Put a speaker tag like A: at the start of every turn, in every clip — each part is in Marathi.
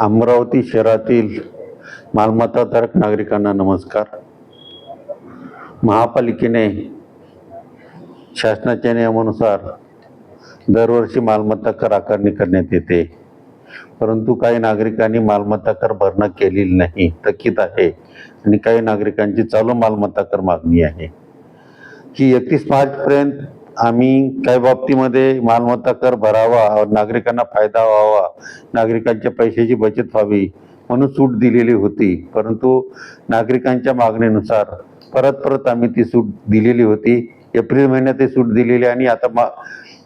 A: अमरावती शहरातील मालमत्ताधारक नागरिकांना नमस्कार. महापालिकेने शासनाच्या नियमानुसार दरवर्षी मालमत्ता कर आकारणी करण्यात येते. परंतु काही नागरिकांनी मालमत्ता कर भरणा केलेली नाही थकीत आहे आणि काही नागरिकांची चालू मालमत्ता कर मागणी आहे. की एकतीस मार्चपर्यंत आम्ही काही बाबतीमध्ये मालमत्ता कर भरावा नागरिकांना फायदा व्हावा नागरिकांच्या पैशाची बचत व्हावी म्हणून सूट दिलेली होती. परंतु नागरिकांच्या मागणीनुसार परत परत आम्ही ती सूट दिलेली होती. एप्रिल महिन्यात ती सूट दिलेली आणि आता मा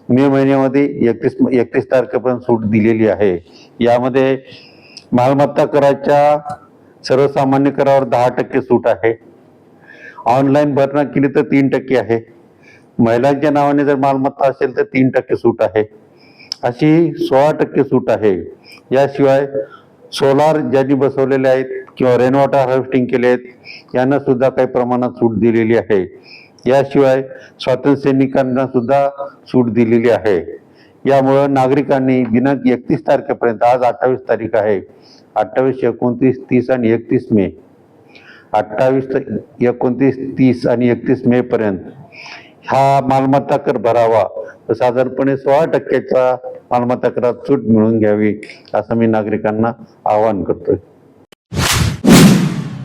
A: मे महिन्यामध्ये एकतीस एकतीस तारखेपर्यंत सूट दिलेली आहे. यामध्ये मालमत्ता कराच्या सर्वसामान्य करावर दहा टक्के सूट आहे. ऑनलाईन भरणा केली तर तीन टक्के आहे. महिलांच्या नावाने जर मालमत्ता असेल तर तीन टक्के सूट आहे. अशी सोळा टक्के सूट आहे. याशिवाय सोलार ज्यांनी बसवलेले आहेत किंवा रेन वॉटर हार्वेस्टिंग केले आहेत यांना सुद्धा काही प्रमाणात सूट दिलेली आहे. याशिवाय स्वातंत्र्य सैनिकांना सुद्धा सूट दिलेली आहे. यामुळं नागरिकांनी दिनांक एकतीस तारखेपर्यंत आज अठ्ठावीस तारीख आहे अठ्ठावीस एकोणतीस तीस आणि एकतीस मे अठ्ठावीस एकोणतीस तीस आणि एकतीस मे पर्यंत. हा मालमत्ता कर भरावा. तर साधारणपणे सोळा टक्क्याचा मालमत्ता करात सूट मिळवून घ्यावी असं मी नागरिकांना आवाहन करतोय.